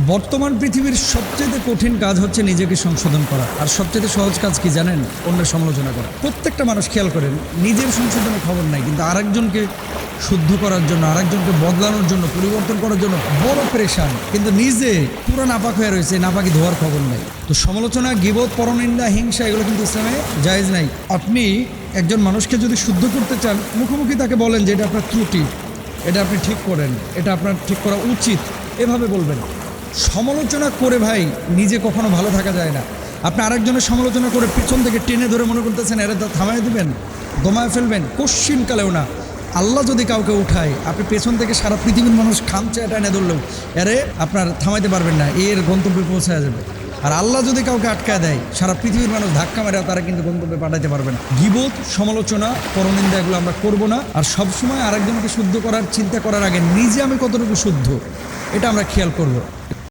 বর্তমান পৃথিবীর সবচেয়ে কঠিন কাজ হচ্ছে নিজেকে সংশোধন করা। আর সবচেয়ে সহজ কাজ কি জানেন? অন্যের সমালোচনা করা। প্রত্যেকটা মানুষ খেয়াল করেন, নিজের সংশোধনের খবর নাই, কিন্তু আরেকজনকে শুদ্ধ করার জন্য, আরেকজনকে বদলানোর জন্য, পরিবর্তন করার জন্য বড় প্রেশান কিন্তু নিজে পুরো নাপাক হয়ে রয়েছে, নাপাকি ধোয়ার খবর নাই। তো সমালোচনা, গিবত, পরনিন্দা, হিংসা, এগুলো কিন্তু ইসলামে জায়েজ নাই। আপনি একজন মানুষকে যদি শুদ্ধ করতে চান, মুখোমুখি তাকে বলেন যে এটা আপনার ত্রুটি, এটা আপনি ঠিক করেন, এটা আপনার ঠিক করা উচিত, এভাবে বলবেন। সমালোচনা করে ভাই, নিজে কখনো ভালো থাকা যায় না। আপনি আরেকজনের সমালোচনা করে পিছন থেকে টেনে ধরে মনে করতেছেন, এরা তা থামাই দেবেন, দমায় ফেলবেন। কোশ্চিন কালেও না। আল্লাহ যদি কাউকে উঠায়, আপনি পেছন থেকে সারা পৃথিবীর মানুষ খামচে এনে ধরলেও, এরে, আপনার থামাইতে পারবেন না, এর গন্তব্যে পৌঁছায় যাবে। আর আল্লাহ যদি কাউকে আটকায় দেয়, সারা পৃথিবীর মানুষ ধাক্কা মেরে তারা কিন্তু গন্তব্যে পাঠাতে পারবে না গিবোধ সমালোচনা, পরনিন্দা, এগুলো আমরা করব না। আর সবসময় আরেকজনকে শুদ্ধ করার, চিন্তা করার আগে নিজে আমি কতটুকু শুদ্ধ, এটা আমরা খেয়াল করব।